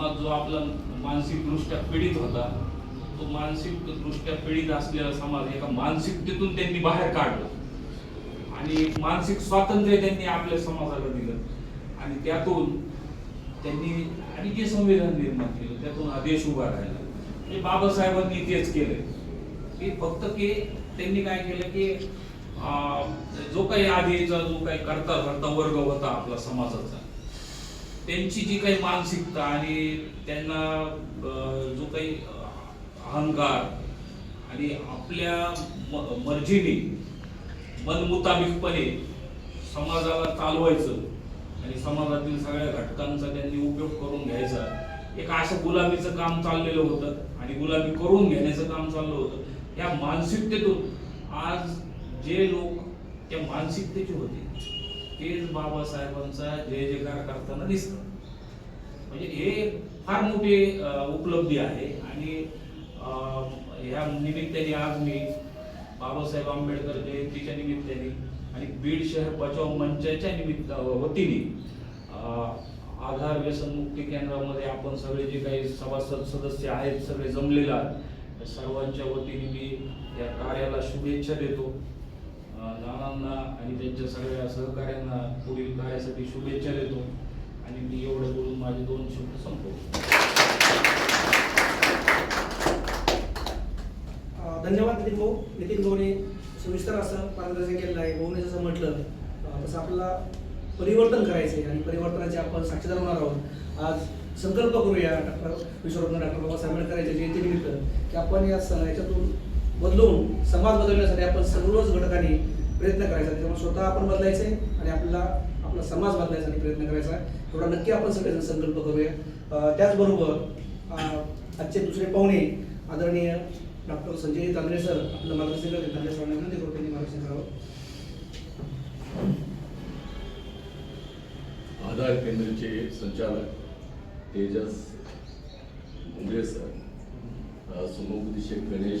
समाज जो आपला मानसिकदृष्ट्या पीडित होता तो मानसिकदृष्ट्या पीडित असलेला समाज एका मानसिकतेतून त्यांनी बाहेर काढलं. आणि एक मानसिक स्वातंत्र्य त्यांनी आपल्या समाजाला दिलं. आणि त्यातून त्यांनी आणि जे संविधान निर्माण केलं. त्यातून हा देश उभा राहिला. म्हणजे बाबासाहेबांनी तेच केलं की फक्त की त्यांनी काय केलं की अं, जो काही आधीचा जो काही करता करता वर्ग होता आपला समाजाचा त्यांची जी काही मानसिकता आणि त्यांना जो काही अहंकार आणि आपल्या म- मर्जीने मनमुताबिकपणे समाजाला चालवायचं आणि समाजातील सगळ्या घटकांचा त्यांनी उपयोग करून घ्यायचा. एक असं गुलामीचं काम चाललेलं होतं आणि गुलामी करून घेण्याचं काम चाललं होतं. या मानसिकतेतून आज जे लोक त्या मानसिकतेचे होते. तेच बाबासाहेबांचा जय जयकार करताना दिसत. म्हणजे हे फार मोठी उपलब्धी आहे आणि ह्या निमित्ताने आज मी बाबासाहेब आंबेडकर जयंतीच्या निमित्ताने आणि बीड शहर बचाव मंचाच्या निमित्त वतीने आधार आधार व्यसनमुक्ती केंद्रामध्ये आपण सगळे जे काही सभासद सदस्य आहेत सगळे जमलेले आहेत सर्वांच्या वतीने मी या कार्याला शुभेच्छा देतो. नानांना आणि त्यांच्या सगळ्या सहकाऱ्यांना पुढील कार्यासाठी शुभेच्छा देतो. आणि मी एवढं बोलून माझे दोन शब्द संपवतो. धन्यवाद नितीन भाऊ. नितीन भाऊने सविस्तर असं मार्गदर्शन केलेलं आहे. भाऊने जसं म्हटलं तसं आपल्याला परिवर्तन करायचं आहे आणि परिवर्तनाचे आपण साक्षीदार होणार आहोत. आज संकल्प करूया डॉक्टर विश्वरत्न डॉक्टर बाबासाहेब आंबेडकरांच्या जयंतीनिमित्त की आपण या याच्यातून बदलून समाज बदलण्यासाठी आपण सर्वच घटकांनी प्रयत्न करायचा. त्यामुळे स्वतः आपण बदलायचे आणि आपल्याला आपला समाज बदलायसाठी प्रयत्न करायचा. तेवढा नक्की आपण सगळेजण संकल्प करूया. त्याचबरोबर आजचे दुसरे पाहुणे आदरणीय डॉक्टर संजय तांदळे सर आपलं मार्गदर्शन करते त्यांच्या सरांना विनंती करतो त्यांनी मार्गदर्शन करावं. आधार केंद्राचे संचालक तेजस मुंगळे सर अ, गणेश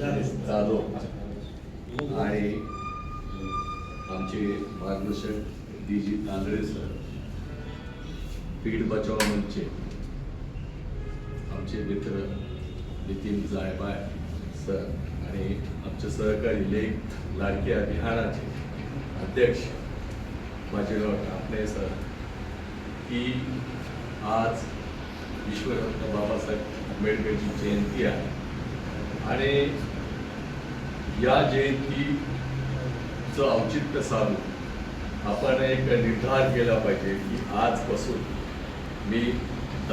जाधव आणि आमचे मार्गदर्शक डी जी तांदळे सर पीठ बचाव मंचचे आमचे मित्र नितीन जायबाय सर आणि आमचे सहकारी लेख लाडके अभियानाचे अध्यक्ष बाजीराव आपले सर की आज विश्वरत्न बाबासाहेब आंबेडकरची जयंती आहे. आणि या जयंतीचं औचित्य साधून आपण एक निर्धार केला पाहिजे की आजपासून मी